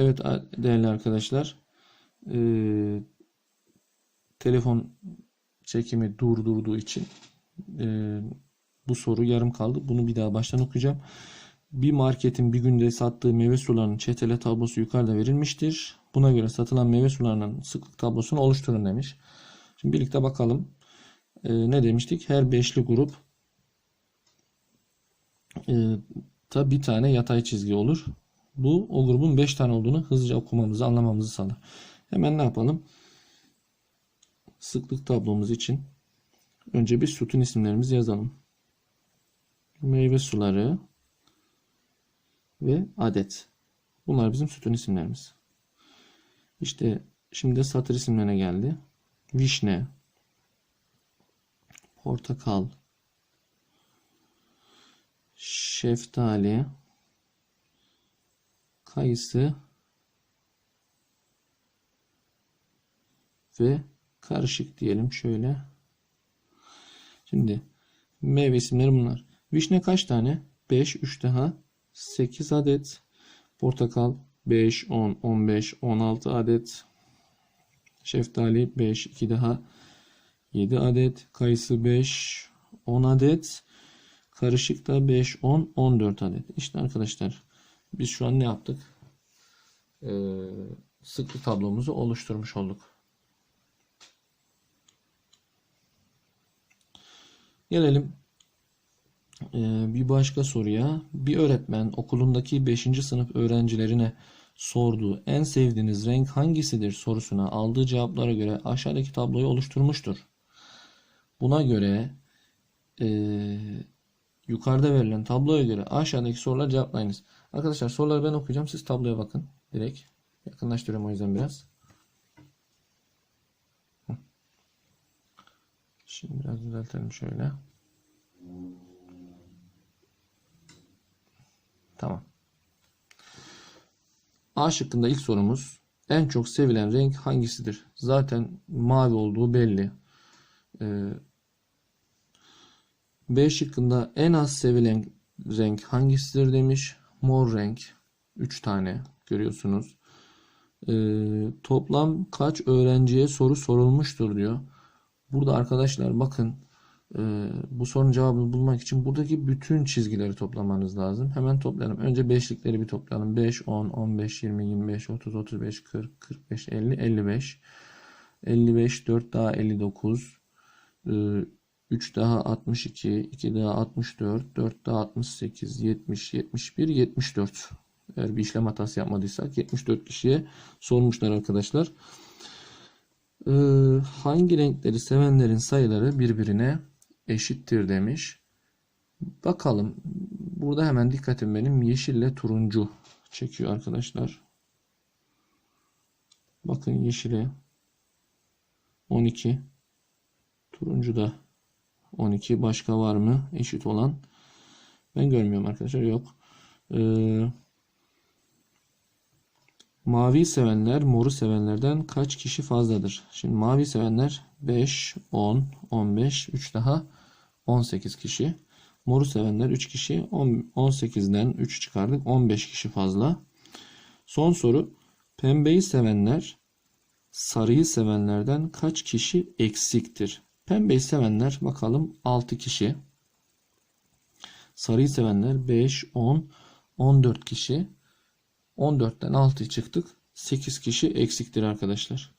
Evet değerli arkadaşlar. Ee, telefon çekimi durdurduğu için ee, bu soru yarım kaldı. Bunu bir daha baştan okuyacağım. Bir marketin bir günde sattığı meyve sularının çetele tablosu yukarıda verilmiştir. Buna göre satılan meyve sularının sıklık tablosunu oluşturun demiş. Şimdi birlikte bakalım. Ee, ne demiştik? Her beşli grup e, ta bir tane yatay çizgi olur. Bu o grubun 5 tane olduğunu hızlıca okumamızı, anlamamızı sağlar. Hemen ne yapalım? Sıklık tablomuz için önce bir sütun isimlerimizi yazalım. Meyve suları ve adet. Bunlar bizim sütun isimlerimiz. İşte şimdi de satır isimlerine geldi. Vişne, portakal, şeftali, kayısı ve karışık diyelim şöyle. Şimdi meyve isimleri bunlar. Vişne kaç tane? 5, 3 daha 8 adet. Portakal 5, 10, 15, 16 adet. Şeftali 5, 2 daha 7 adet. Kayısı 5, 10 adet. Karışık da 5, 10, 14 adet. İşte arkadaşlar biz şu an ne yaptık? Ee, sıklık tablomuzu oluşturmuş olduk. Gelelim ee, bir başka soruya. Bir öğretmen okulundaki 5. sınıf öğrencilerine sorduğu en sevdiğiniz renk hangisidir sorusuna aldığı cevaplara göre aşağıdaki tabloyu oluşturmuştur. Buna göre ee, yukarıda verilen tabloya göre aşağıdaki soruları cevaplayınız. Arkadaşlar soruları ben okuyacağım. Siz tabloya bakın. Direkt. Yakınlaştırıyorum o yüzden biraz. Şimdi biraz düzeltelim şöyle. Tamam. A şıkkında ilk sorumuz en çok sevilen renk hangisidir? Zaten mavi olduğu belli. Ee, B şıkkında en az sevilen renk hangisidir demiş. Mor renk. 3 tane görüyorsunuz. Ee, toplam kaç öğrenciye soru sorulmuştur diyor. Burada arkadaşlar bakın e, bu sorunun cevabını bulmak için buradaki bütün çizgileri toplamanız lazım. Hemen toplayalım. Önce beşlikleri bir toplayalım. 5, 10, 15, 20, 25, 30, 35, 40, 45, 50, 55. 55, 4 daha 59. 3 daha 62, 2 daha 64, 4 daha 68, 70, 71, 74. Eğer bir işlem hatası yapmadıysak 74 kişiye sormuşlar arkadaşlar. Ee, hangi renkleri sevenlerin sayıları birbirine eşittir demiş. Bakalım. Burada hemen dikkatim benim yeşille turuncu çekiyor arkadaşlar. Bakın yeşile 12 turuncu da 12 başka var mı? Eşit olan. Ben görmüyorum arkadaşlar yok. Ee, mavi sevenler moru sevenlerden kaç kişi fazladır? Şimdi mavi sevenler 5 10 15 3 daha 18 kişi. Moru sevenler 3 kişi 18'den 3 çıkardık 15 kişi fazla. Son soru pembeyi sevenler sarıyı sevenlerden kaç kişi eksiktir Pembeyi sevenler bakalım 6 kişi. Sarıyı sevenler 5, 10, 14 kişi. 14'ten 6 çıktık. 8 kişi eksiktir arkadaşlar.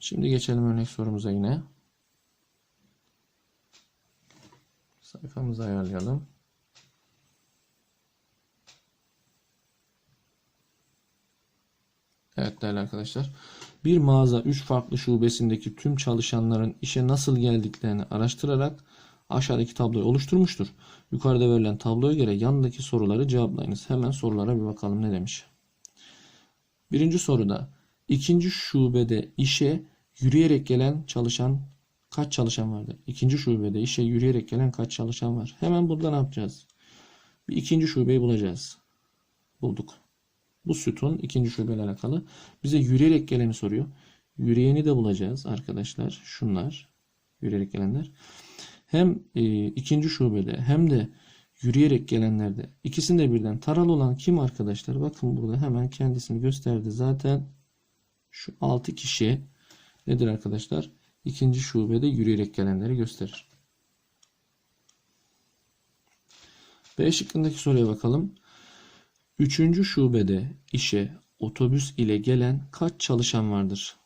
Şimdi geçelim örnek sorumuza yine. Sayfamızı ayarlayalım. Evet değerli arkadaşlar. Bir mağaza 3 farklı şubesindeki tüm çalışanların işe nasıl geldiklerini araştırarak aşağıdaki tabloyu oluşturmuştur. Yukarıda verilen tabloya göre yanındaki soruları cevaplayınız. Hemen sorulara bir bakalım ne demiş. Birinci soruda ikinci şubede işe yürüyerek gelen çalışan kaç çalışan vardır? İkinci şubede işe yürüyerek gelen kaç çalışan var? Hemen burada ne yapacağız? Bir ikinci şubeyi bulacağız. Bulduk. Bu sütun ikinci şubeyle alakalı. Bize yürüyerek geleni soruyor. Yürüyeni de bulacağız arkadaşlar. Şunlar. Yürüyerek gelenler. Hem e, ikinci şubede hem de yürüyerek gelenlerde ikisinde birden taralı olan kim arkadaşlar? Bakın burada hemen kendisini gösterdi. Zaten şu 6 kişi nedir arkadaşlar? İkinci şubede yürüyerek gelenleri gösterir. B şıkkındaki soruya bakalım. Üçüncü şubede işe otobüs ile gelen kaç çalışan vardır?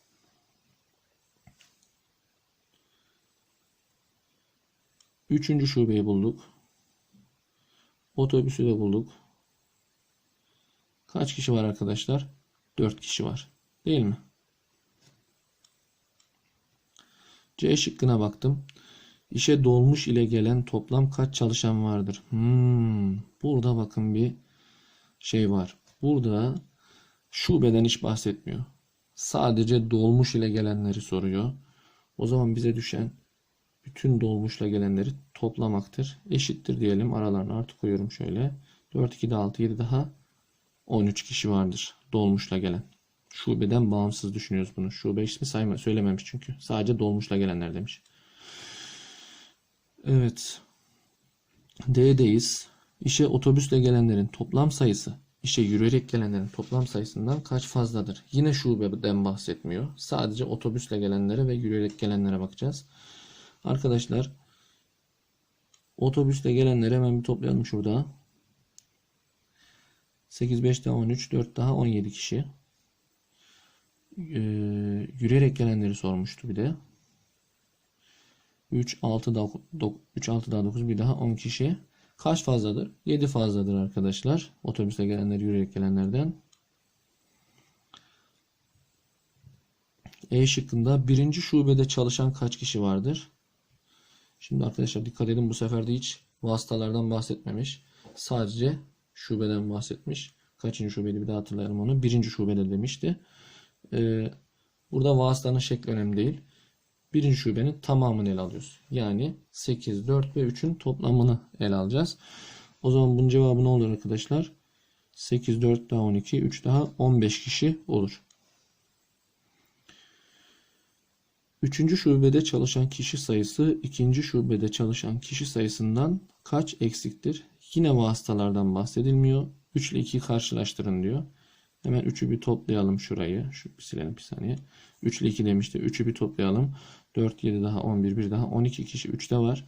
Üçüncü şubeyi bulduk. Otobüsü de bulduk. Kaç kişi var arkadaşlar? 4 kişi var. Değil mi? C şıkkına baktım. İşe dolmuş ile gelen toplam kaç çalışan vardır? Hmm, burada bakın bir şey var. Burada şubeden hiç bahsetmiyor. Sadece dolmuş ile gelenleri soruyor. O zaman bize düşen bütün dolmuşla gelenleri toplamaktır. Eşittir diyelim. Aralarına artı koyuyorum şöyle. 4, 2 daha 6, 7 daha 13 kişi vardır dolmuşla gelen. Şubeden bağımsız düşünüyoruz bunu. Şube ismi sayma, söylememiş çünkü. Sadece dolmuşla gelenler demiş. Evet. D'deyiz. İşe otobüsle gelenlerin toplam sayısı işe yürüyerek gelenlerin toplam sayısından kaç fazladır? Yine şubeden bahsetmiyor. Sadece otobüsle gelenlere ve yürüyerek gelenlere bakacağız. Arkadaşlar otobüsle gelenleri hemen bir toplayalım şurada. 8, 5 daha 13, 4 daha 17 kişi. Ee, yürüyerek gelenleri sormuştu bir de. 3, 6 daha 3, 6 daha 9 bir daha 10 kişi. Kaç fazladır? 7 fazladır arkadaşlar. Otobüsle gelenler yürüyerek gelenlerden. E şıkkında birinci şubede çalışan kaç kişi vardır? Şimdi arkadaşlar dikkat edin bu sefer de hiç vasıtalardan bahsetmemiş. Sadece şubeden bahsetmiş. Kaçıncı şubeydi bir daha hatırlayalım onu. Birinci şubede demişti. Ee, burada vasıtanın şekli önemli değil. Birinci şubenin tamamını ele alıyoruz. Yani 8, 4 ve 3'ün toplamını ele alacağız. O zaman bunun cevabı ne olur arkadaşlar? 8, 4 daha 12, 3 daha 15 kişi olur. Üçüncü şubede çalışan kişi sayısı ikinci şubede çalışan kişi sayısından kaç eksiktir? Yine vasıtalardan bahsedilmiyor. 3 ile 2'yi karşılaştırın diyor. Hemen 3'ü bir toplayalım şurayı. Şu bir silelim bir saniye. 3 ile 2 demişti. 3'ü bir toplayalım. 4, 7 daha 11, 1 daha 12 kişi 3'te var.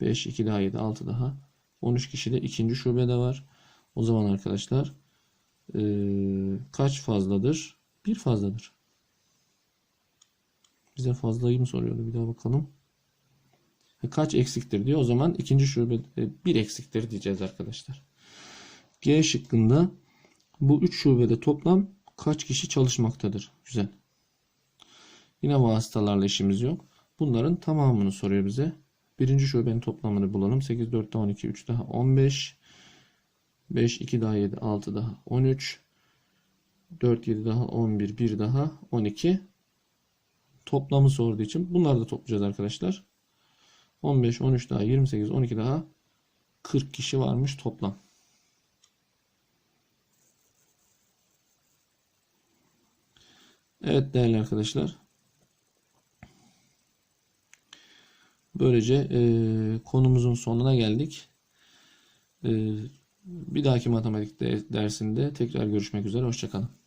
5, 2 daha 7, 6 daha. 13 kişi de ikinci şubede var. O zaman arkadaşlar ee, kaç fazladır? Bir fazladır. Bize fazlayı mı soruyordu? Bir daha bakalım. Kaç eksiktir diyor. O zaman ikinci şubede bir eksiktir diyeceğiz arkadaşlar. G şıkkında bu üç şubede toplam kaç kişi çalışmaktadır? Güzel. Yine vasıtalarla işimiz yok. Bunların tamamını soruyor bize. Birinci şubenin toplamını bulalım. 8, 4 daha 12, 3 daha 15. 5, 2 daha 7, 6 daha 13. 4, 7 daha 11, 1 daha 12. Toplamı sorduğu için bunları da toplayacağız arkadaşlar. 15, 13 daha 28, 12 daha 40 kişi varmış toplam. Evet değerli arkadaşlar. Böylece e, konumuzun sonuna geldik. E, bir dahaki matematik dersinde tekrar görüşmek üzere. Hoşçakalın.